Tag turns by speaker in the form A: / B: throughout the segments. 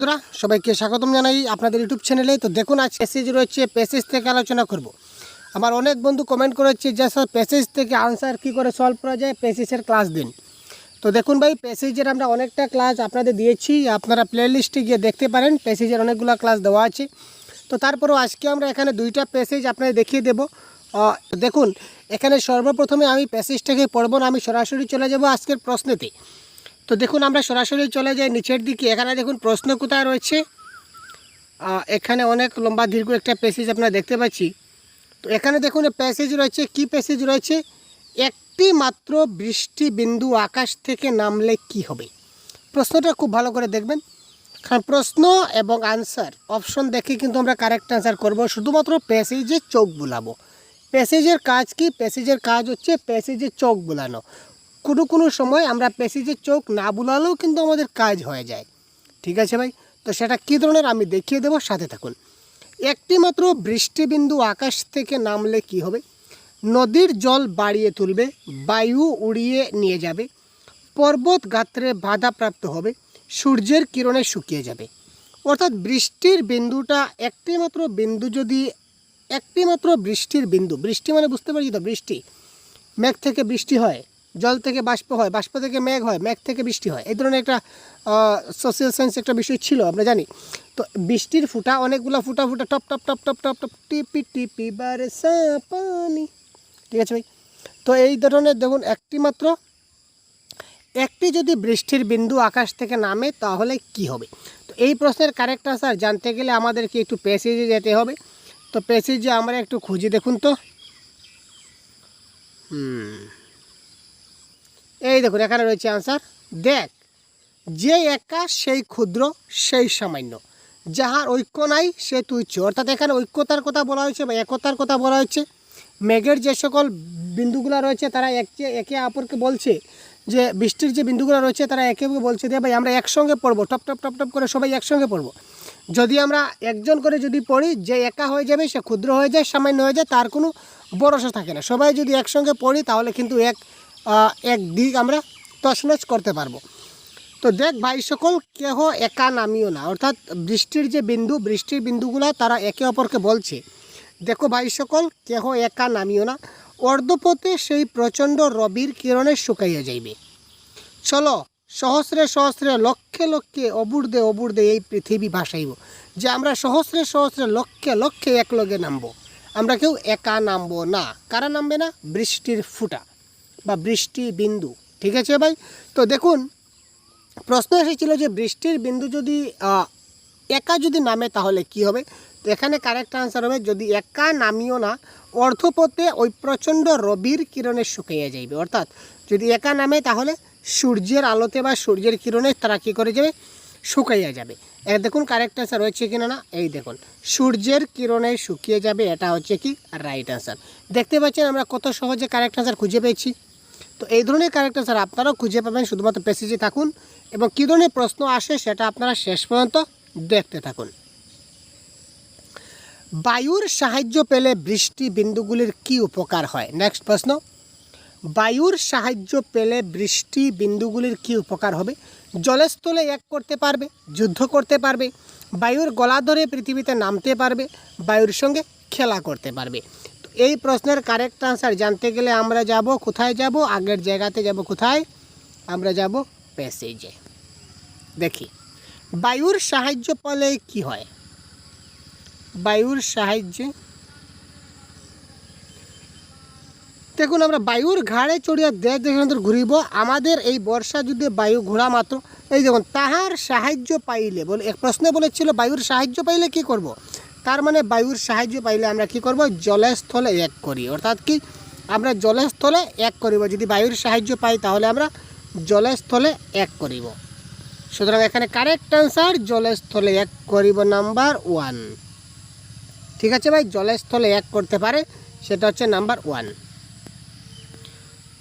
A: বন্ধুরা, সবাইকে স্বাগতম জানাই আপনাদের ইউটিউব চ্যানেলে। তো দেখুন আজ প্যাসেজ রয়েছে প্যাসেজ থেকে আলোচনা করব। আমার অনেক বন্ধু কমেন্ট করেছে যে, স্যার প্যাসেজ থেকে আনসার কী করে সলভ করা যায়? প্যাসেজের ক্লাস দিন। তো দেখুন ভাই প্যাসেজের আমরা অনেকটা ক্লাস আপনাদের দিয়েছি। আপনারা প্লে লিস্টে গিয়ে দেখতে পারেন প্যাসেজের অনেকগুলো ক্লাস দেওয়া আছে। তো তারপরেও আজকে আমরা এখানে দুইটা প্যাসেজ আপনাদের দেখিয়ে দেবো। দেখুন, এখানে সর্বপ্রথমে আমি প্যাসেজটাকে পড়ব না, আমি সরাসরি চলে যাব আজকের প্রশ্নেতে। তো দেখুন আমরা সরাসরি চলে যাই নিচের দিকে। এখানে দেখুন প্রশ্ন কোথায় রয়েছে? এখানে অনেক লম্বা, দীর্ঘ একটা প্যাসেজ আপনারা দেখতে পাচ্ছি। তো এখানে দেখুন প্যাসেজ রয়েছে। কি প্যাসেজ রয়েছে? একটি মাত্র বৃষ্টি বিন্দু আকাশ থেকে নামলে কি হবে? প্রশ্নটা খুব ভালো করে দেখবেন। কারণ প্রশ্ন এবং আনসার অপশন দেখে কিন্তু আমরা কারেক্ট আনসার করব। শুধুমাত্র প্যাসেজে চোখ বুলাবো। প্যাসেজের কাজ কি? প্যাসেজের কাজ হচ্ছে প্যাসেজে চোখ বুলানো। কোনো কোনো সময় আমরা প্যাসেজে চোখ না বুলালেও কিন্তু আমাদের কাজ হয়ে যায়। ঠিক আছে ভাই? তো সেটা কী ধরনের আমি দেখিয়ে দেবো, সাথে থাকুন। একটি মাত্র বৃষ্টিবিন্দু আকাশ থেকে নামলে কি হবে? নদীর জল বাড়িয়ে তুলবে, বায়ু উড়িয়ে নিয়ে যাবে, পর্বত গাত্রে বাধাপ্রাপ্ত হবে, সূর্যের কিরণে শুকিয়ে যাবে। অর্থাৎ বৃষ্টির বিন্দুটা একটি মাত্র বিন্দু যদি, একটি মাত্র বৃষ্টির বিন্দু, বৃষ্টি মানে বুঝতে পারছি তো বৃষ্টি? মেঘ থেকে বৃষ্টি হয়। জল থেকে বাষ্প হয়, বাষ্প থেকে মেঘ হয়, মেঘ থেকে বৃষ্টি হয়। এই ধরনের একটা সোশ্যাল সায়েন্স একটা বিষয় ছিল, আমরা জানি। তো বৃষ্টির ফুটা, অনেকগুলো ফুটা ফুটা, টপ টপ টপ টপ টপ টপ, টিপি টিপি বারসা পানি। ঠিক আছে ভাই? তো এই ধরনের দেখুন, একটি মাত্র, একটি যদি বৃষ্টির বিন্দু আকাশ থেকে নামে, তাহলে কি হবে? তো এই প্রশ্নের কারেক্ট আনসার জানতে গেলে আমাদেরকে একটু প্যাসেজে যেতে হবে। তো প্যাসেজে আমরা একটু খুঁজে, দেখুন তো। হুম। এই দেখুন, এখানে রয়েছে আনসার দেখ, যে একা সেই ক্ষুদ্র, সেই সামান্য। যাহার ঐক্য নাই, সে তুচ্ছ। অর্থাৎ এখানে ঐক্যতার কথা বলা হয়েছে বা একতার কথা বলা হয়েছে। মেঘের যে সকল বিন্দুগুলো রয়েছে, তারা একে একে অপরকে বলছে। যে বৃষ্টির যে বিন্দুগুলো রয়েছে, তারা একে অপরকে বলছে। যে ভাই, আমরা একসঙ্গে পড়ব, টপ টপ টপ টপ করে সবাই একসঙ্গে পড়ব। যদি আমরা একজন করে যদি পড়ি, যে একা হয়ে যাবে, সে ক্ষুদ্র হয়ে যায়, সামান্য হয়ে যায়, তার কোনো ভরসা থাকে না। সবাই যদি একসঙ্গে পড়ি, তাহলে কিন্তু এক এক দিক আমরা তছনছ করতে পারব। তো দেখ ভাই সকল কেহ একা নামিও না। অর্থাৎ বৃষ্টির যে বিন্দু, বৃষ্টির বিন্দুগুলা তারা একে অপরকে বলছে। দেখো ভাই সকল কেহ একা নামিও না। অর্ধপথে সেই প্রচণ্ড রবির কিরণে শুকাইয়া যাইবে। চলো, সহস্রে সহস্রে, লক্ষে লক্ষে অবুর্দে অবুর্দে এই পৃথিবী ভাসাইব, যে আমরা সহস্রে সহস্রে, লক্ষে লক্ষে এক লগে নামবো। আমরা কেউ একা নামবো না। কারা নামবে না? বৃষ্টির ফুটা। বা বৃষ্টি বিন্দু, ঠিক আছে ভাই? তো দেখুন, প্রশ্ন এসেছিল যে বৃষ্টির বিন্দু যদি একা যদি নামে তাহলে কি হবে? তো এখানে কারেক্ট আনসার হবে, যদি একা নামিও না, অর্ধপথে ওই প্রচণ্ড রবির কিরণে শুকিয়ে যাইবে। অর্থাৎ যদি একা নামে তাহলে সূর্যের আলোতে বা সূর্যের কিরণে তারা কী করে যাবে? শুকাইয়া যাবে। দেখুন কারেক্ট আনসার হচ্ছে কিনা না? এই দেখুন, সূর্যের কিরণে শুকিয়ে যাবে, এটা হচ্ছে কি? রাইট আনসার দেখতে পাচ্ছেন আমরা কত সহজে কারেক্ট আনসার খুঁজে পেয়েছি। তো এই ধরনের কারেক্ট স্যার আপনারাও খুঁজে পাবেন শুধুমাত্র পেসিজে থাকুন এবং কী ধরনের প্রশ্ন আসে সেটা আপনারা শেষ পর্যন্ত দেখতে থাকুন। বায়ুর সাহায্য পেলে বৃষ্টি বিন্দুগুলির কি উপকার হয়? নেক্সট প্রশ্ন। বায়ুর সাহায্য পেলে বৃষ্টি বিন্দুগুলির কি উপকার হবে? জলস্থলে এক করতে পারবে, যুদ্ধ করতে পারবে, বায়ুর গলা ধরে পৃথিবীতে নামতে পারবে, বায়ুর সঙ্গে খেলা করতে পারবে। এই প্রশ্নের কারেক্ট আনসার জানতে গেলে আমরা যাব কোথায় যাব? আগের জায়গাতে যাব কোথায়? আমরা যাব প্যাসেজে দেখি। বায়ুর সাহায্য পেলে কি হয়? বায়ুর সাহায্যে? দেখুন, আমরা বায়ুর ঘাড়ে চড়িয়া দেশ দেখান্তর ঘুরিব। আমাদের এই বর্ষা যুদ্ধে বায়ু ঘোরা মাত্র। এই দেখুন, তাহার সাহায্য পাইলে বলে, এক প্রশ্নে বলেছিল, বায়ুর সাহায্য পাইলে কি করব। তার মানে বায়ুর সাহায্য পাইলে আমরা কি করব? জলে স্থলে এক করি। অর্থাৎ কি? আমরা জলে স্থলে এক করিব। যদি বায়ুর সাহায্য পাই, তাহলে আমরা জলে স্থলে এক করিব। সুতরাং এখানে কারেক্ট আনসার জলে স্থলে এক করিব নাম্বার ওয়ান ঠিক আছে ভাই? জলের স্থলে এক করতে পারে, সেটা হচ্ছে নাম্বার ওয়ান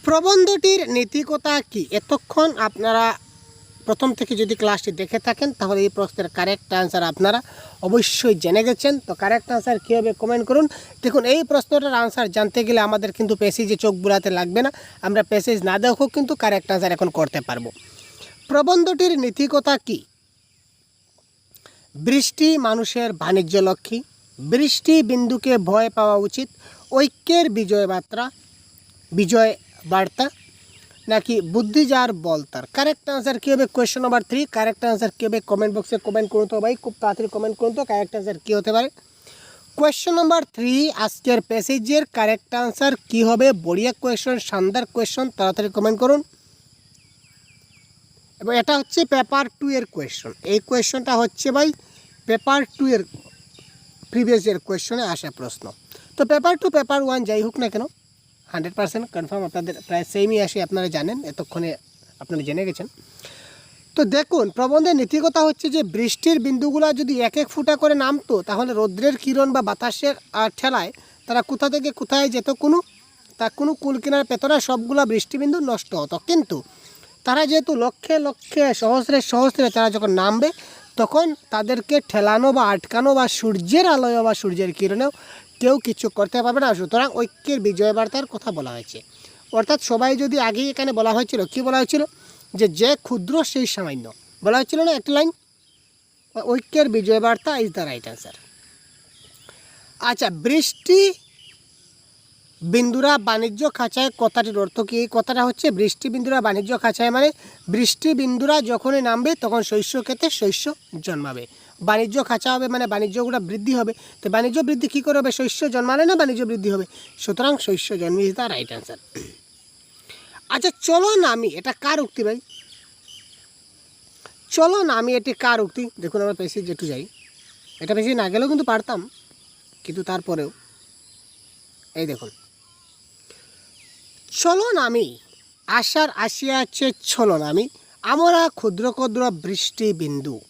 A: প্রবন্ধটির নীতিকতা কি? এতক্ষণ আপনারা প্রথম থেকে যদি ক্লাসটি দেখে থাকেন, তাহলে এই প্রশ্নের কারেক্ট আনসার আপনারা অবশ্যই জেনে গেছেন। তো কারেক্ট আনসার কী হবে কমেন্ট করুন? দেখুন, এই প্রশ্নটার আনসার জানতে গেলে আমাদের কিন্তু পেসেজে চোখ বুলাতে লাগবে না। আমরা পেসেজ না দেখেও কিন্তু কারেক্ট আনসার এখন করতে পারব। প্রবন্ধটির নীতিকতা কি? বৃষ্টি মানুষের বাণিজ্য লক্ষ্মী। বৃষ্টি বিন্দুকে ভয় পাওয়া উচিত। ঐক্যের বিজয় বার্তা। বিজয় বার্তা। নাকি বুদ্ধি যার বল তার? কারেক্ট আনসার কী হবে? Question number three correct answer কী হবে? কমেন্ট বক্সে কমেন্ট করুন তো ভাই, খুব তাড়াতাড়ি কমেন্ট করুন তো কারেক্ট আনসার কী হতে পারে? কোয়েশ্চেন নাম্বার থ্রি আজকের প্যাসেজের কারেক্ট আনসার কী হবে? বড়িয়া কোয়েশ্চেন শানদার কোয়েশ্চেন তাড়াতাড়ি কমেন্ট করুন। এবং এটা হচ্ছে পেপার টু এর কোয়েশ্চন এই কোয়েশ্চনটা হচ্ছে ভাই পেপার টু এর প্রিভিয়াস ইয়ার কোয়েশ্চনে আসা প্রশ্ন। তো পেপার টু পেপার ওয়ান যাই হোক না কেন হান্ড্রেড পার্সেন্ট কনফার্ম আপনাদের প্রায় সেমই আসে আপনারা জানেন এতক্ষণে আপনারা জেনে গেছেন। তো দেখুন প্রবন্ধের নীতিকতা হচ্ছে যে বৃষ্টির বিন্দুগুলো যদি এক এক ফুটা করে নামতো তাহলে রৌদ্রের কিরণ বা বাতাসের আহ, ঠেলায় তারা কোথা থেকে কোথায় যেত কোনো তা কোনো কুল কিনার পেতরা সবগুলা বৃষ্টিবিন্দু নষ্ট হতো। কিন্তু তারা যেহেতু লক্ষে লক্ষে সহস্রে সহস্রে তারা যখন নামবে তখন তাদেরকে ঠেলানো বা আটকানো বা সূর্যের আলোয় বা সূর্যের কিরণেও কেউ কিছু করতে পারবে না। সুতরাং ঐক্যের বিজয় বার্তার কথা বলা হয়েছে। অর্থাৎ সবাই যদি আগেই এখানে বলা হয়েছিল, কি বলা হয়েছিল? যে যে ক্ষুদ্র সেই সামান্য। বলা হয়েছিল না একটা লাইন? ঐক্যের বিজয় বার্তা ইজ দ্য রাইট অ্যান্সার আচ্ছা বৃষ্টি বিন্দুরা বাণিজ্য খাঁচায় কথাটির অর্থ কি? এই কথাটা হচ্ছে বৃষ্টি বিন্দুরা বাণিজ্য খাঁচায় মানে বৃষ্টি বিন্দুরা যখনই নামবে তখন শস্য ক্ষেত্রে শস্য জন্মাবে। বাণিজ্য খাঁচা হবে মানে বাণিজ্যগুলো বৃদ্ধি হবে। তো বাণিজ্য বৃদ্ধি কী করে হবে? শস্য জন্মালে না বাণিজ্য বৃদ্ধি হবে? সুতরাং শস্য জন্মে দ্য রাইট অ্যান্সার আচ্ছা চলো না আমি, এটা কার উক্তি ভাই? চলো না আমি, এটি কার উক্তি? দেখুন, আমরা পেশি যেটু যাই। এটা বেশি না গেলেও কিন্তু পারতাম, কিন্তু তারপরেও। এই দেখুন। চলন আমি, আশার আসিয়াছে চলন আমি, আমরা ক্ষুদ্র ক্ষুদ্র বৃষ্টি বিন্দু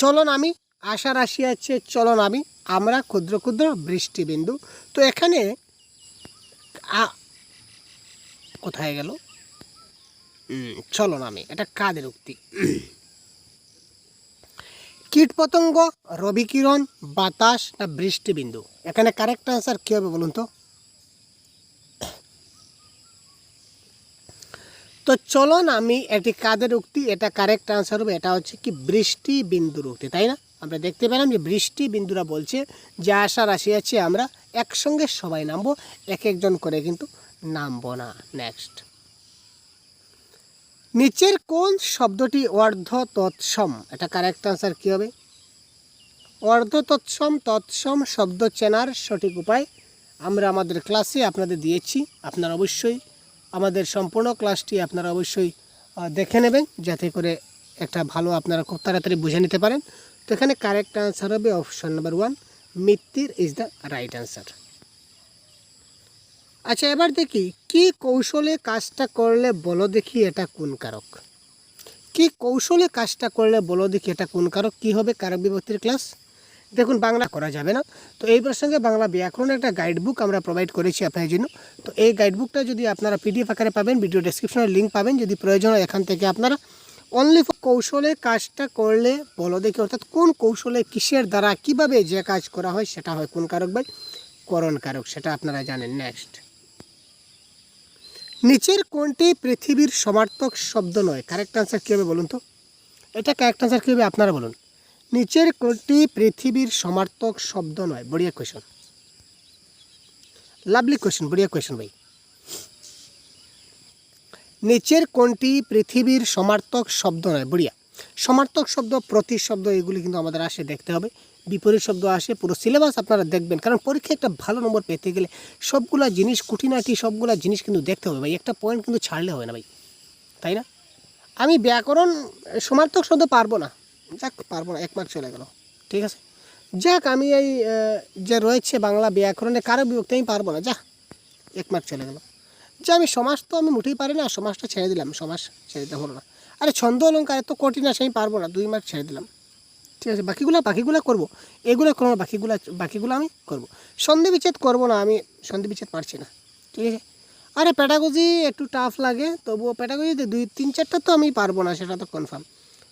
A: চলন আমি আশার আসিয়াছে চলন আমি, আমরা ক্ষুদ্র ক্ষুদ্র বৃষ্টি বিন্দু তো এখানে কোথায় গেল? চলন আমি, এটা কাদের উক্তি? কীট পতঙ্গ রবিকিরণ, বাতাস, না বৃষ্টিবিন্দু? এখানে কারেক্ট আনসার কী হবে বলুন তো? তো চলুন আমি এটি কাদের উক্তি, এটা কারেক্ট আনসার হবে, এটা হচ্ছে কি বৃষ্টি বিন্দুর উক্তি, তাই না? আমরা দেখতে পেলাম যে বৃষ্টি বিন্দুরা বলছে যে আশা রাশি আছে, আমরা একসঙ্গে সবাই নামবো, এক একজন করে কিন্তু নামবো না। নেক্সট নিচের কোন শব্দটি অর্ধ তৎসম এটা কারেক্ট আনসার কী হবে? অর্ধ তৎসম তৎসম শব্দ চেনার সঠিক উপায় আমরা আমাদের ক্লাসে আপনাদের দিয়েছি, আপনারা অবশ্যই আমাদের সম্পূর্ণ ক্লাসটি আপনারা অবশ্যই দেখে নেবেন যাতে করে একটা ভালো আপনারা খুব তাড়াতাড়ি বুঝে নিতে পারেন। তো এখানে কারেক্ট আনসার হবে option number one Mittir is the right answer আচ্ছা এবার দেখি কি কৌশলে কাজটা করলে বলো দেখি এটা কোন কারক? কি কৌশলে কাজটা করলে বলো দেখি এটা কোন কারক? কী হবে কারক বিভক্তির ক্লাস দেখুন, বাংলা করা যাবে না। তো এই প্রসঙ্গে বাংলা ব্যাকরণের একটা গাইড বুক আমরা প্রোভাইড করেছি আপনার জন্য। তো এই গাইড বুকটা যদি আপনারা পিডিএফ আকারে পাবেন ভিডিও ডেসক্রিপশনে লিঙ্ক পাবেন, যদি প্রয়োজন হয় এখান থেকে আপনারা অনলি কৌশলে কাজটা করলে বলো দেখি, অর্থাৎ কোন কৌশলে কিসের দ্বারা কীভাবে যে কাজ করা হয় সেটা হয়, কোন কারক ভাই করণ কারক, সেটা আপনারা জানেন। নেক্সট নিচের কোনটি পৃথিবীর সমার্থক শব্দ নয়? কারেক্ট আনসার কী হবে বলুন তো? এটা কারেক্ট আনসার কী হবে আপনারা বলুন। নিচের কোনটি পৃথিবীর সমার্থক শব্দ নয়? বড়িয়া কোয়েশন লাভলি কোয়েশন বড়িয়া কোয়েশন ভাই। নিচের কোনটি পৃথিবীর সমার্থক শব্দ নয়? বড়িয়া। সমার্থক শব্দ প্রতি শব্দ, এগুলি কিন্তু আমাদের আসে দেখতে হবে। বিপরীত শব্দ আসে, পুরো সিলেবাস আপনারা দেখবেন। কারণ পরীক্ষায় একটা ভালো নম্বর পেতে গেলে সবগুলা জিনিস, খুঁটিনাটি, সবগুলা জিনিস কিন্তু দেখতে হবে ভাই। একটা পয়েন্ট কিন্তু ছাড়লে হবে না ভাই। তাই না? আমি ব্যাকরণ সমার্থক শব্দ পারব না। যাক, পারব না, এক মার্ক চলে গেল। ঠিক আছে? যাক, আমি এই যে রয়েছে বাংলা ব্যাকরণে, কারও বিভক্তি আমি পারব না, যা। এক মার্ক চলে গেল। যে, আমি সমাজ তো আমি মুঠেই পারি না, সমাজটা ছেড়ে দিলাম, সমাজ ছেড়ে দিতে হলো না। আরে, ছন্দ অলঙ্কার এত কঠিন আছে, আমি পারব না, দুই মার্ক ছেড়ে দিলাম। ঠিক আছে, বাকিগুলো বাকিগুলো করব। এগুলো করব বাকিগুলো বাকিগুলো আমি করব। সন্ধি বিচ্ছেদ করব না, আমি সন্ধি বিচ্ছেদ পারছি না। ঠিক আছে? আরে প্যাটাগজি একটু টাফ লাগে, তবুও প্যাটাগজিতে দুই, তিন, চারটা তো আমি পারব না, সেটা তো কনফার্ম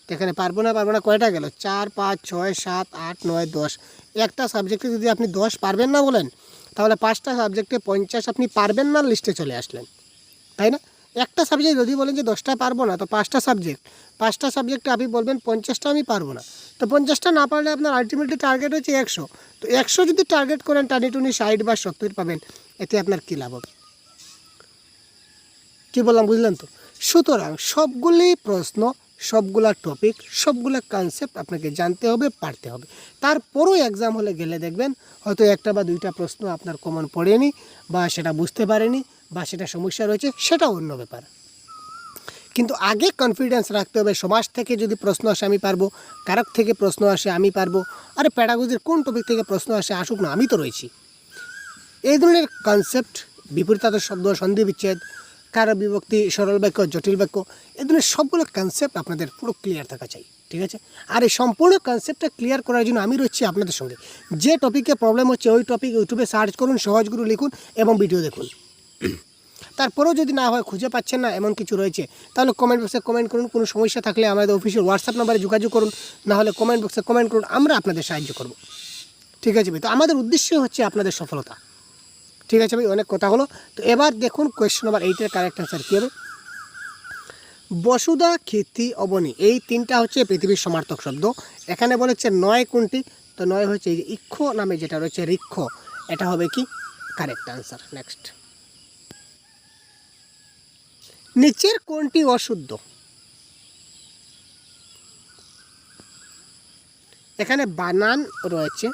A: এখানে পারব না পারব না, কয়টা গেল? চার, পাঁচ, ছয়, সাত, আট, নয়, দশ। একটা সাবজেক্টে যদি আপনি দশ পারবেন না বলেন, তাহলে পাঁচটা সাবজেক্টে পঞ্চাশ আপনি পারবেন না লিস্টে চলে আসলেন। তাই না? একটা সাবজেক্ট যদি বলেন যে দশটা পারব না, তো পাঁচটা সাবজেক্ট পাঁচটা সাবজেক্টে আপনি বলবেন পঞ্চাশটা আমি পারব না। তো পঞ্চাশটা না পারলে আপনার আলটিমেটলি টার্গেট হচ্ছে একশো। তো একশো যদি টার্গেট করেন, টানি টুনি ষাট বা সত্তর পাবেন, এতে আপনার কী লাভ হবে? কী বললাম, বুঝলেন তো? সুতরাং সবগুলি প্রশ্ন সবগুলা টপিক সবগুলা কনসেপ্ট আপনাকে জানতে হবে, পারতে হবে। তারপরও এক্সাম হলে গেলে দেখবেন, হয়তো একটা বা দুইটা প্রশ্ন আপনার কমন পড়েনি, বা সেটা বুঝতে পারেনি, বা সেটা সমস্যা রয়েছে সেটা অন্য ব্যাপার। কিন্তু আগে কনফিডেন্স রাখতে হবে, সমাজ থেকে যদি প্রশ্ন আসে, আমি পারব। কারক থেকে প্রশ্ন আসে, আমি পারব। আরে প্যাডাগোজির কোন টপিক থেকে প্রশ্ন আসে, আসুক না, আমি তো রয়েছি। এই ধরনের কনসেপ্ট বিপরীতার্থ শব্দ, সন্ধি বিচ্ছেদ কারও বিভক্তি, সরল বাক্য, জটিল বাক্য এই ধরনের সবগুলো কনসেপ্ট আপনাদের পুরো ক্লিয়ার থাকা চাই, ঠিক আছে? আর এই সম্পূর্ণ কনসেপ্টটা ক্লিয়ার করার জন্য আমি রয়েছি আপনাদের সঙ্গে। যে টপিকে প্রবলেম হচ্ছে, ওই টপিক ইউটিউবে সার্চ করুন সহজগুরু লিখুন এবং ভিডিও দেখুন। তারপরেও যদি না হয়, খুঁজে পাচ্ছেন না, এমন কিছু রয়েছে, তাহলে কমেন্ট বক্সে কমেন্ট করুন। কোনো সমস্যা থাকলে আমাদের অফিসের হোয়াটসঅ্যাপ নাম্বারে যোগাযোগ করুন, না হলে কমেন্ট বক্সে কমেন্ট করুন, আমরা আপনাদের সাহায্য করব, ঠিক আছে ভাই? তো আমাদের উদ্দেশ্য হচ্ছে আপনাদের সফলতা। ঠিক আছে ভাই, অনেক কথা হলো। তো এবার দেখুন কোয়েশ্চেন নাম্বার এইটের কারেক্ট অ্যান্সার কী হবে? বসুদা খ্যাতি অবনী, এই তিনটা হচ্ছে পৃথিবীর সমার্থক শব্দ। এখানে বলেছে নয় কোনটি? তো নয় হচ্ছে এই যে ইক্ষ নামে যেটা রয়েছে রিক্ষ, এটা হবে কি? কারেক্ট অ্যান্সার নেক্সট নিচের কোনটি অশুদ্ধ? এখানে বানান রয়েছে,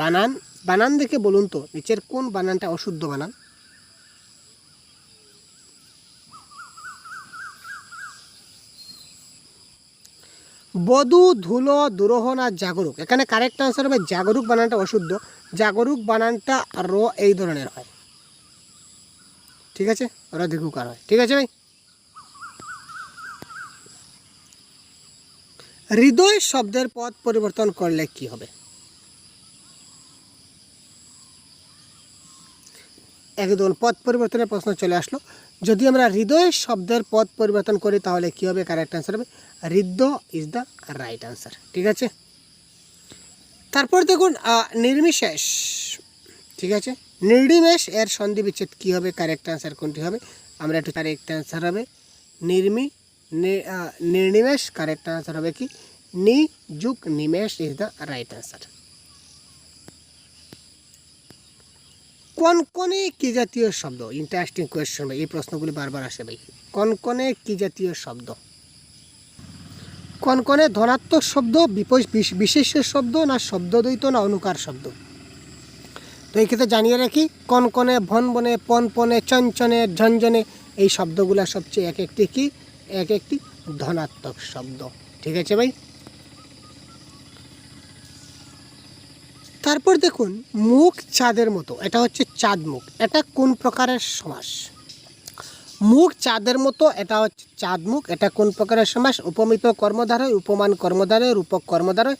A: বানান বানান দেখে বলুন তো, নিচের কোন বানানটা অশুদ্ধ বানান? বধু, ধুলো আর জাগরুক। এখানে কারেক্ট আনসার হবে জাগরুক বানানটা অশুদ্ধ। জাগরুক বানানটা র এই ধরনের হয়। ঠিক আছে? ওরা দীর্ঘকার হয়। ঠিক আছে ভাই? হৃদয় শব্দের পথ পরিবর্তন করলে কি হবে? একদম পদ পরিবর্তনের প্রশ্ন চলে আসলো। যদি আমরা হৃদয় শব্দের পদ পরিবর্তন করি, তাহলে কী হবে? কারেক্ট অ্যান্সার হবে। হৃদ্য ইজ দ্য রাইট অ্যান্সার ঠিক আছে? তারপর দেখুন নির্মিশেষ ঠিক আছে? নির্নিমেষ এর সন্ধি বিচ্ছেদ কী হবে? কারেক্ট অ্যান্সার কোনটি হবে? আমরা একটু কারেক্ট অ্যান্সার হবে। নির্মি নির্নিমেষ কারেক্ট অ্যান্সার হবে কি? নি যুগ নিমেষ ইজ দ্য রাইট অ্যান্সার কনকনে কি জাতীয় শব্দ? ইন্টারেস্টিং কোয়েশ্চন ভাই, এই প্রশ্নগুলি বারবার আসে ভাই। কনকনে কি জাতীয় শব্দ? কনকনে ধনাত্মক শব্দ বিপস- বিশ- বিশেষ্য শব্দ না শব্দদ্বৈত না অনুকার শব্দ? তো এই ক্ষেত্রে জানিয়ে রাখি, কনকনে ভনবনে পনপনে চঞ্চনে ঝঞ্ঝনে এই শব্দগুলো সবচেয়ে এক একটি কি? এক একটি ধনাত্মক শব্দ। ঠিক আছে ভাই? তারপর দেখুন, মুখ চাঁদের মতো। এটা হচ্ছে চাঁদ মুখ। এটা কোন প্রকারের সমাস? মুখ চাঁদের মতো, এটা হচ্ছে চাঁদ মুখ। এটা কোন প্রকারের সমাস? উপমিত কর্মধারয়, উপমান কর্মধারয়, রূপক কর্মধারয়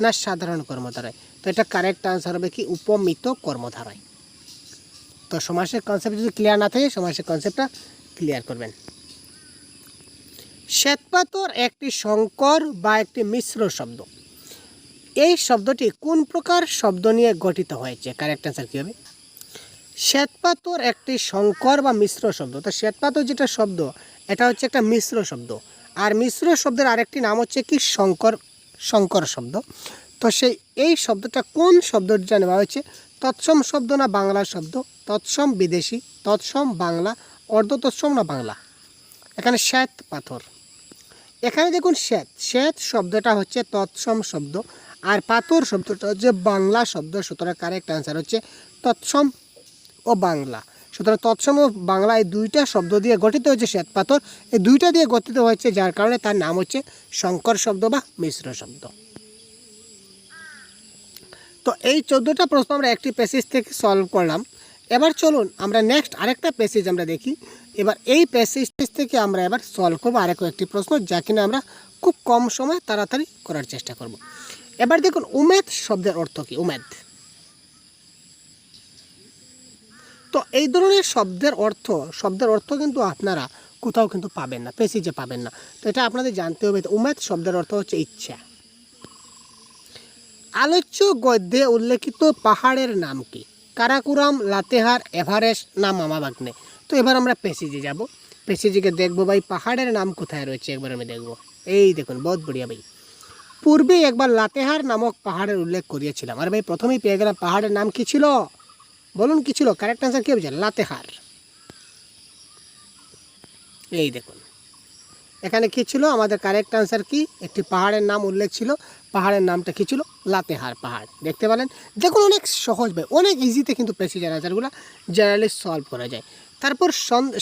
A: না সাধারণ কর্মধারয়? তো এটা কারেক্ট আনসার হবে কি? উপমিত কর্মধারয়। তো সমাসের কনসেপ্ট যদি ক্লিয়ার না থাকে, সমাসের কনসেপ্টটা ক্লিয়ার করবেন। শ্বেতপাথর একটি সংকর বা একটি মিশ্র শব্দ। এই শব্দটি কোন প্রকার শব্দ নিয়ে গঠিত হয়েছে? কারেক্ট অ্যান্সার কী হবে? শ্বেতপাথর একটি সংকর বা মিশ্র শব্দ। তো শ্বেতপাথর যেটা শব্দ, এটা হচ্ছে একটা মিশ্র শব্দ। আর মিশ্র শব্দের আরেকটি নাম হচ্ছে কি? শঙ্কর শঙ্কর শব্দ। তো সেই, এই শব্দটা কোন শব্দটা নেওয়া হয়েছে তৎসম শব্দ না বাংলা শব্দ? তৎসম বিদেশি, তৎসম বাংলা অর্ধ তৎসম না বাংলা? এখানে শ্বেত পাথর এখানে দেখুন শ্বেত। শ্বেত শব্দটা হচ্ছে তৎসম শব্দ। আর পাথর শব্দটা হচ্ছে বাংলা শব্দ, সুতরাং কারেক্ট অ্যান্সার হচ্ছে তৎসম ও বাংলা। সুতরাং তৎসম ও বাংলা এই দুইটা শব্দ দিয়ে গঠিত হয়েছে শ্বেত পাথর। এই দুইটা দিয়ে গঠিত হয়েছে যার কারণে তার নাম হচ্ছে শঙ্কর শব্দ বা মিশ্র শব্দ। তো এই চোদ্দোটা প্রশ্ন আমরা একটি প্যাসেজ থেকে সলভ করলাম। এবার চলুন আমরা নেক্সট আরেকটা প্যাসেজ আমরা দেখি। এবার এই প্যাসেজ থেকে আমরা এবার সলভ করব আরেক একটি প্রশ্ন, যা কিনা আমরা খুব কম সময় তাড়াতাড়ি করার চেষ্টা করব। এবার দেখুন, উমেদ শব্দের অর্থ কি? উমেদ। তো এই ধরনের শব্দের অর্থ শব্দের অর্থ কিন্তু আপনারা কোথাও কিন্তু পাবেন না পেসিজে পাবেন না। তো এটা আপনাদের জানতে হবে উমেদ শব্দের অর্থ হচ্ছে ইচ্ছা। আলোচ্য গদ্যে উল্লেখিত পাহাড়ের নাম কি? কারাকুরাম, লাতেহার, এভারেস্ট না মামাবাগ্নে? তো এবার আমরা পেসিজে যাব। পেসিজিকে দেখব ভাই, পাহাড়ের নাম কোথায় রয়েছে? একবার আমি দেখব। এই দেখুন, বহুত বড়িয়া ভাই। পূর্বে একবার লাতেহার নামক পাহাড়ের উল্লেখ করিয়েছিলাম। আর ভাই, প্রথমেই পেয়ে গেলাম পাহাড়ের নাম কি ছিল? বলুন কি ছিল? কারেক্ট আনসার কি হবে লাতেহার। এই দেখুন। এখানে কি ছিল? আমাদের কারেক্ট আনসার কি? একটি পাহাড়ের নাম উল্লেখ ছিল। পাহাড়ের নামটা কি ছিল? লাতেহার পাহাড়। দেখতে পেলেন? দেখুন, অনেক সহজ ভাই। অনেক ইজিতে কিন্তু প্রেসিজার আনসারগুলো জেনারেলি সলভ করা যায়। তারপর সন-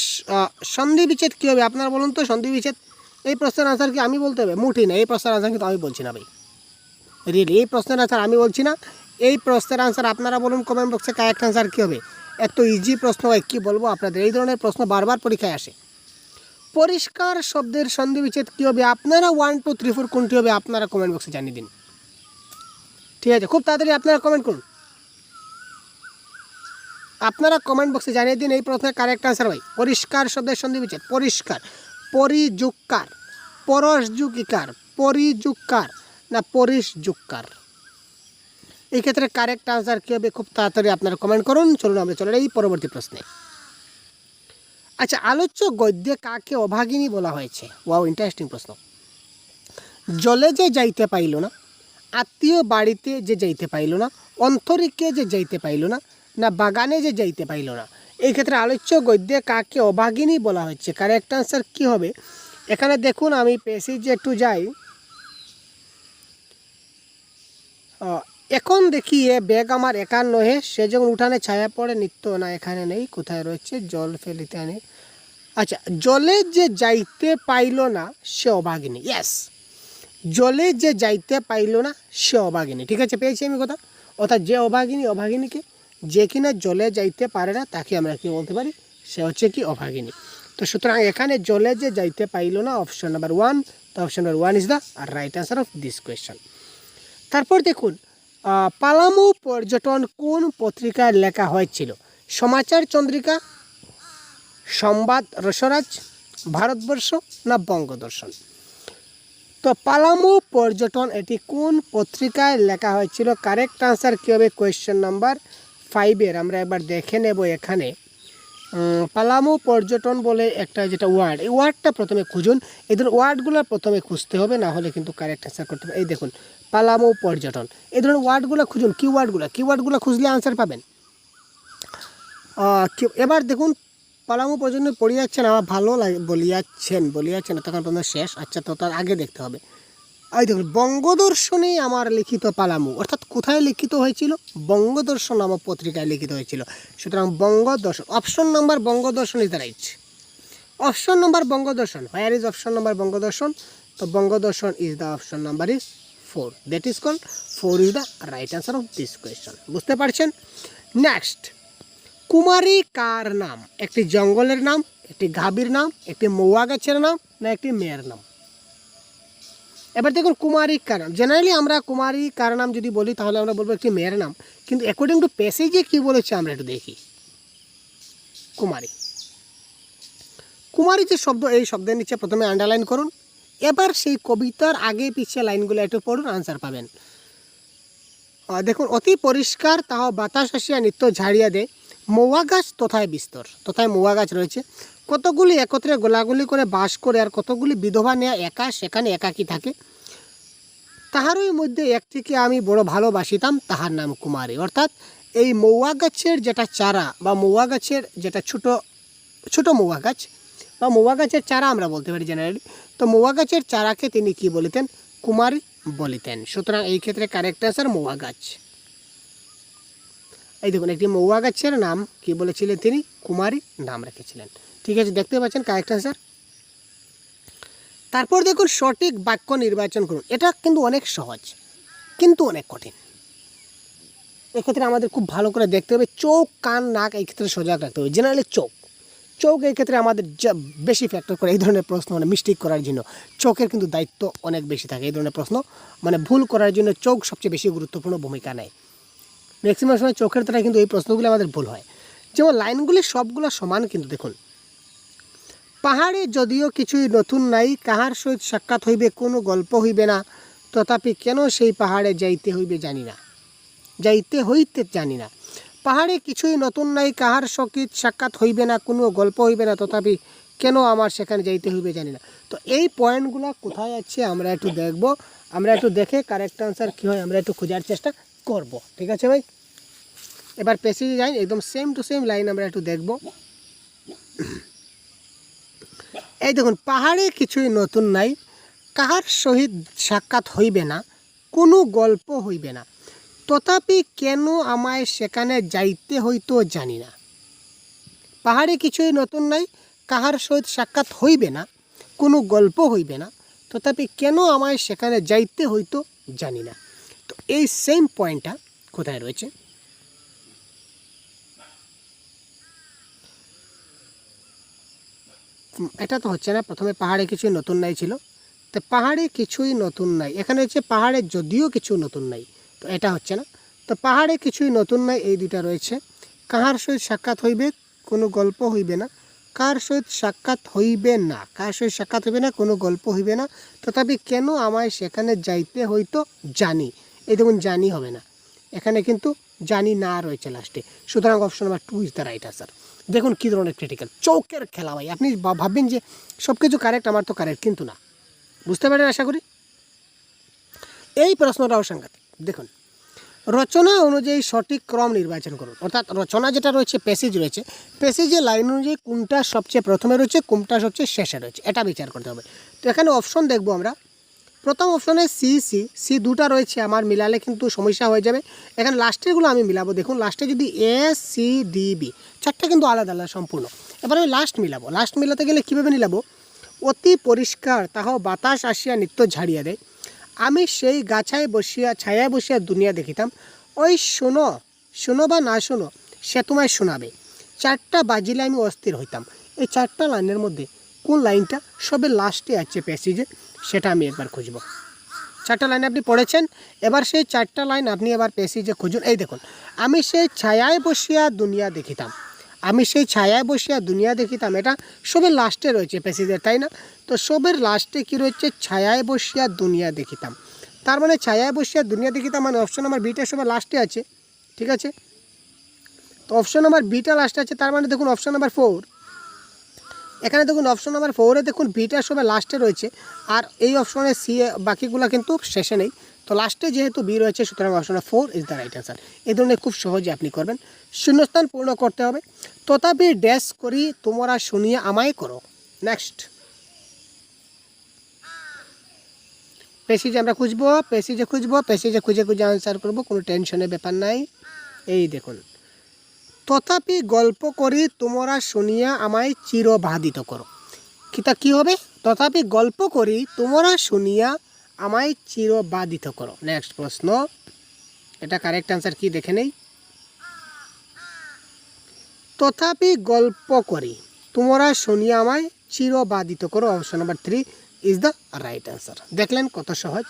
A: সন্ধি বিচ্ছেদ কী হবে আপনারা বলুন তো? সন্ধি বিচ্ছেদ? এই প্রশ্নের আনসার কি আমি বলতে হবে? মুঠি না, এই প্রশ্নের আনসার কিন্তু আমি বলছি না ভাই। রিয়েলি এই প্রশ্নের আনসার আমি বলছি না। এই প্রশ্নের আনসার আপনারা বলুন কমেন্ট বক্সে কারেক্ট আনসার কী হবে? এত ইজি প্রশ্ন হয়, কী বলব আপনাদের? এই ধরনের প্রশ্ন বারবার পরীক্ষায় আসে। পরিষ্কার শব্দের সন্ধি বিচ্ছেদ কী হবে? আপনারা ওয়ান টু থ্রি ফোর কোনটি হবে আপনারা কমেন্ট বক্সে জানিয়ে দিন। ঠিক আছে, খুব তাড়াতাড়ি আপনারা কমেন্ট করুন। আপনারা কমেন্ট বক্সে জানিয়ে দিন এই প্রশ্নের কারেক্ট আনসার ভাই। পরিষ্কার শব্দের সন্ধি বিচ্ছেদ পরিষ্কার। পরিযুক্কার। পরশযুকিকার পরিযুক্কার না পরিশযুক্কার। এই ক্ষেত্রে কারেক্ট আনসার কী হবে খুব তাড়াতাড়ি আপনারা কমেন্ট করুন। চলুন আমরা চলে এই পরবর্তী প্রশ্নে। আচ্ছা আলোচ্য গদ্যে কাকে অভাগিনী বলা হয়েছে? ওয়াও ইন্টারেস্টিং প্রশ্ন। জলে যে যাইতে পাইল না, আত্মীয় বাড়িতে যে যাইতে পাইল না, অন্তরিকে যে যাইতে পাইল না না বাগানে যে যাইতে পাইল না এই ক্ষেত্রে আলোচ্য গদ্যে কাকে অভাগিনী বলা হচ্ছে? কারেক্ট আনসার কী হবে? এখানে দেখুন, আমি যে একটু যাই। এখন দেখি এ ব্যাগ আমার একার নহে সে যখন উঠানে ছায়া পড়ে, নিত্য না এখানে নেই, কোথায় রয়েছে? জল ফেলিতে আনে আচ্ছা জলে যে যাইতে পাইল না, সে অভাগিনী। ইয়েস জলে যে যাইতে পাইল না, সে অভাগিনী। ঠিক আছে, পেয়েছি আমি কথা? অর্থাৎ যে অভাগিনী, অভাগিনীকে যে কিনা জলে যাইতে পারে না, তাকে আমরা কি বলতে পারি? সে হচ্ছে কি অভাগিনী। তো সুতরাং এখানে জলে যে যাইতে পাইল না অপশন নাম্বার ওয়ান তো option number one is the right answer of this question তারপর দেখুন পালামু পর্যটন কোন পত্রিকায় লেখা হয়েছিল? সমাচার চন্দ্রিকা, সংবাদ রসরাজ, ভারতবর্ষ না বঙ্গদর্শন? তো পালামু পর্যটন এটি কোন পত্রিকায় লেখা হয়েছিল? কারেক্ট আনসার কী হবে? কোয়েশ্চেন নাম্বার ফাইভের আমরা একবার দেখে নেব এখানে। পালামু পর্যটন বলে একটা যেটা ওয়ার্ড এই ওয়ার্ডটা প্রথমে খুঁজুন। এদের ওয়ার্ডগুলো প্রথমে খুঁজতে হবে, না হলে কিন্তু কারেক্ট অ্যান্সার করতে হবে। এই দেখুন, পালামু পর্যটন। এই ধরনের ওয়ার্ডগুলো খুঁজুন, কি ওয়ার্ডগুলো কি ওয়ার্ডগুলো খুঁজলে আনসার পাবেন? এবার দেখুন, পালামু পর্যন্ত পড়িয়াচ্ছেন আমার ভালো লাগে বলিয়াচ্ছেন বলিয়াচ্ছেন তখন পর্যন্ত শেষ। আচ্ছা তো তার আগে দেখতে হবে। এই দেখুন, বঙ্গদর্শনে আমার লিখিত পালামু, অর্থাৎ কোথায় লিখিত হয়েছিল? বঙ্গদর্শন নামক পত্রিকায় লিখিত হয়েছিল। সুতরাং Bangadarshan option number Bangadarshan is the right option number Bangadarshan where is option number Bangadarshan? তো Bangadarshan is the option number is four that is call four is the right answer of this question বুঝতে পারছেন? Next কুমারী কার নাম? একটি জঙ্গলের নাম, একটি গাভীর নাম, একটি মৌয়া গাছের নাম, না একটি মেয়ের নাম? এবার দেখুন কুমারী কার নাম জেনারেলি আমরা কুমারী কার নাম যদি বলি, তাহলে আমরা বলব একটি মেয়ের নাম। কিন্তু অ্যাকর্ডিং টু প্যাসেজে কী বলেছে আমরা একটু দেখি। কুমারী। কুমারী যে শব্দ, এই শব্দের নিচে প্রথমে আন্ডারলাইন করুন। এবার সেই কবিতার আগে পিছিয়ে লাইনগুলো একটু পড়ুন আনসার পাবেন। দেখুন, অতি পরিষ্কার তাও বাতাস আসিয়া নিত্য ঝাড়িয়া দেয় মৌয়া গাছ তথায় বিস্তর, তথায় মৌয়া গাছ রয়েছে। কতগুলি একত্রে গোলাগুলি করে বাস করে আর কতগুলি বিধবা নেয়া একা, সেখানে একাকী থাকে। তাহারই মধ্যে একটিকে আমি বড় ভালোবাসিতাম, তাহার নাম কুমারী। অর্থাৎ এই মৌয়া গাছের যেটা চারা বা মৌয়া গাছের যেটা ছোট ছোট মৌয়া গাছ বা মৌয়া গাছের চারা আমরা বলতে পারি জেনারেলি তো মৌয়া গাছের চারাকে তিনি কি বলিতেন? কুমারী বলিতেন। সুতরাং এই ক্ষেত্রে কারেক্ট আনসার মৌয়া গাছ। এই দেখুন, একটি মৌয়া গাছের নাম কি বলেছিলেন তিনি? কুমারী নাম রেখেছিলেন। ঠিক আছে, দেখতে পাচ্ছেন কারেক্ট আনসার তারপর দেখুন, সঠিক বাক্য নির্বাচন করুন। এটা কিন্তু অনেক সহজ, কিন্তু অনেক কঠিন। এক্ষেত্রে আমাদের খুব ভালো করে দেখতে হবে, চোখ, কান, নাক, এই ক্ষেত্রে সজাগ রাখতে হবে। জেনারেলি চোখ। চোখ এই ক্ষেত্রে আমাদের বেশি ফ্যাক্টর করে এই ধরনের প্রশ্ন মানে মিস্টেক করার জন্য। চোখের কিন্তু দায়িত্ব অনেক বেশি থাকে এই ধরনের প্রশ্ন। মানে ভুল করার জন্য চোখ সবচেয়ে বেশি গুরুত্বপূর্ণ ভূমিকা নেয়। ম্যাক্সিমাম সময় চোখের দ্বারা কিন্তু এই প্রশ্নগুলো আমাদের ভুল হয়। যেমন লাইনগুলি সবগুলো সমান কিন্তু দেখুন। পাহাড়ে যদিও কিছুই নতুন নাই, কাহার সহিত সাক্ষাৎ হইবে, কোনো গল্প হইবে না। তথাপি কেন সেই পাহাড়ে যাইতে হইবে জানি না। যাইতে হইতে জানি না। পাহাড়ে কিছুই নতুন নাই, কাহার সহিত সাক্ষাৎ হইবে না, কোনো গল্প হইবে না, তথাপি কেন আমার সেখানে যাইতে হইবে জানি না। তো এই পয়েন্টগুলো কোথায় আছে আমরা একটু দেখব। আমরা একটু দেখে কারেক্ট আনসার কী হয়, আমরা একটু খোঁজার চেষ্টা করব। ঠিক আছে ভাই? এবার পেসেজে যাই একদম সেম টু সেম লাইন আমরা একটু দেখব। এই দেখুন, পাহাড়ে কিছুই নতুন নাই, কাহার সহিত সাক্ষাৎ হইবে না, কোনো গল্প হইবে না। তথাপি কেন আমায় সেখানে যাইতে হইতো জানি না। পাহাড়ে কিছুই নতুন নাই, কাহার সহিত সাক্ষাৎ হইবে না, কোনো গল্প হইবে না। তথাপি কেন আমায় সেখানে যাইতে হইতো জানি না। তো এই সেম পয়েন্টটা কোথায় রয়েছে? এটা তো হচ্ছে না। প্রথমে পাহাড়ে কিছুই নতুন নাই ছিল। তো পাহাড়ে কিছুই নতুন নাই। এখানে হচ্ছে পাহাড়ে যদিও কিছু নতুন নাই। তো এটা হচ্ছে না। তো পাহাড়ে কিছুই নতুন নাই, এই দুইটা রয়েছে। কাহার সহিত সাক্ষাৎ হইবে কোনো গল্প হইবে না। কার সহিত সাক্ষাৎ হইবে না? কার সহিত সাক্ষাৎ হইবে না, কোনো গল্প হইবে না। তথাপি কেন আমায় সেখানে যাইতে হইতো জানি। এই দেখুন, জানি হবে না। এখানে কিন্তু জানি না রয়েছে লাস্টে। সুতরাং option number two is the right answer দেখুন কী ধরনের ক্রিটিক্যাল চৌকের খেলা ভাই, আপনি ভাববেন যে সব কিছু কারেক্ট আমার তো কারেক্ট কিন্তু না। বুঝতে পারেন আশা করি? এই প্রশ্নটাও সাংঘাতিক। দেখুন, রচনা অনুযায়ী সঠিক ক্রম নির্বাচন করুন। অর্থাৎ রচনা যেটা রয়েছে প্যাসেজ রয়েছে প্যাসেজের লাইন অনুযায়ী কোনটা সবচেয়ে প্রথমে রয়েছে, কোনটা সবচেয়ে শেষে রয়েছে, এটা বিচার করতে হবে। তো এখানে অপশন দেখব আমরা। প্রথম অপশনে সি সি সি দুটা রয়েছে, আমার মিলালে কিন্তু সমস্যা হয়ে যাবে। এখানে লাস্টেরগুলো আমি মিলাবো। দেখুন লাস্টে যদি এ সি ডি বি চারটা কিন্তু আলাদা আলাদা, সম্পূর্ণ। এবার আমি লাস্ট মিলাবো। লাস্ট মিলাতে গেলে কীভাবে মিলাবো অতি পরিষ্কার তাহাও বাতাস আসিয়া নিত্য ঝাড়িয়া দেয়। আমি সেই গাছায় বসিয়া, ছায়ায় বসিয়া দুনিয়া দেখিতাম। ওই শোনো শোনো বা না শোনো, সে তোমায় শোনাবে। চারটা বাজিলে আমি অস্থির হইতাম। এই চারটা লাইনের মধ্যে কোন লাইনটা সবে লাস্টে আছে প্যাসেজে সেটা আমি একবার খুঁজব। চারটা লাইন আপনি পড়েছেন? এবার সেই চারটা লাইন আপনি এবার প্যাসেজে খুঁজুন। এই দেখুন, আমি সেই ছায়ায় বসিয়া দুনিয়া দেখিতাম। আমি সেই ছায়ায় বসিয়া দুনিয়া দেখিতাম। এটা সবের লাস্টে রয়েছে প্যাসেজের তাই না? তো সবের লাস্টে কি রয়েছে? ছায়ায় বসিয়া দুনিয়া দেখিতাম। তার মানে ছায়ায় বসিয়া দুনিয়া দেখিতাম মানে অপশন নাম্বার বিটা সবার লাস্টে আছে। ঠিক আছে? তো অপশন নাম্বার বিটা লাস্টে আছে, তার মানে দেখুন অপশন নাম্বার ফোর এখানে দেখুন অপশন নাম্বার ফোরে দেখুন বিটা সবাই লাস্টে রয়েছে, আর এই অপশনে সি বাকিগুলো কিন্তু শেষে নেই। তো লাস্টে যেহেতু বি রয়েছে, সুতরাং option four is the right answer এই ধরনের খুব সহজে আপনি করবেন। শূন্যস্থান পূর্ণ করতে হবে। তথাপি ড্যাশ করি, তোমরা শুনিয়ে আমায় করো। নেক্সট পেসিজে আমরা খুঁজবো পেসিজে খুঁজবো পেসিজে খুঁজে খুঁজে আনসার করব, কোনো টেনশনের ব্যাপার নাই। এই দেখুন। তথাপি গল্প করি, তোমরা শুনিয়া আমায় চিরবাধিত করো। কিতা কি হবে? তথাপি গল্প করি, তোমরা শুনিয়া আমায় চিরবাধিত করো। নেক্সট প্রশ্ন। এটা কারেক্ট আনসার কি দেখে নেই? তথাপি গল্প করি। তোমরা শুনিয়া আমায় চিরবাধিত করো। Option number three is the right answer দেখলেন কত সহজ।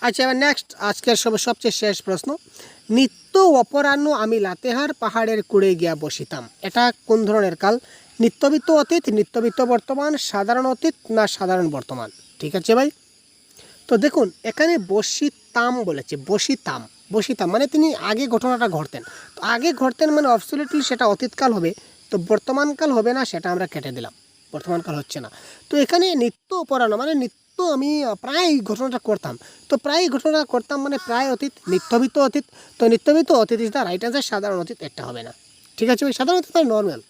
A: আচ্ছা এবার নেক্সট আজকের সব সবচেয়ে শেষ প্রশ্ন। নিত্য অপরাহ্ন আমি লাতেহার পাহাড়ের কুড়ে গিয়া বসিতাম। এটা কোন ধরনের কাল? নিত্যবিত্ত অতীত, নিত্যবিত্ত বর্তমান, সাধারণ অতীত না সাধারণ বর্তমান? ঠিক আছে ভাই? তো দেখুন, এখানে বসিতাম বলেছে বসিতাম বসিতাম মানে তিনি আগে ঘটনাটা ঘটতেন। তো আগে ঘটতেন মানে অবসলিটলি সেটা অতীতকাল হবে, তো বর্তমানকাল হবে না সেটা আমরা কেটে দিলাম। বর্তমানকাল হচ্ছে না। তো এখানে নিত্য অপরাহ্ন মানে নিত্য আমি প্রায় ঘটনাটা করতাম। তো প্রায় ঘটনাটা করতাম মানে প্রায় অতীত, নিত্যবিত্ত অতীত। তো নিত্যবিত্ত অতীত ইজ দ্য রাইট অ্যান্সার সাধারণ অতীত একটা হবে না। ঠিক আছে ওই সাধারণ অতীত নর্মাল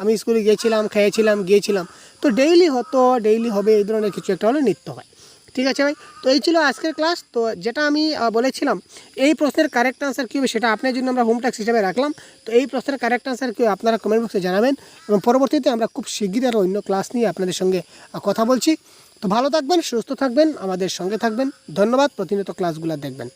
A: আমি স্কুলে গিয়েছিলাম, খেয়েছিলাম, গিয়েছিলাম। তো ডেইলি হতো ডেইলি হবে, এই ধরনের কিছু একটা হলে নিত্য হয়। ঠিক আছে ভাই? তো এই ছিল আজকের ক্লাস তো যেটা আমি বলেছিলাম, এই প্রশ্নের কারেক্ট আনসার কী হবে সেটা আপনার জন্য আমরা হোম ট্যাক্স হিসেবে রাখলাম। তো এই প্রশ্নের কারেক্ট আনসার কী আপনারা কমেন্ট বক্সে জানাবেন এবং পরবর্তীতে আমরা খুব শিগগিরই আরও অন্য ক্লাস নিয়ে আপনাদের সঙ্গে কথা বলছি। তো ভালো থাকবেন, সুস্থ থাকবেন, আমাদের সঙ্গে থাকবেন। ধন্যবাদ, প্রতিনিয়ত ক্লাসগুলো দেখবেন।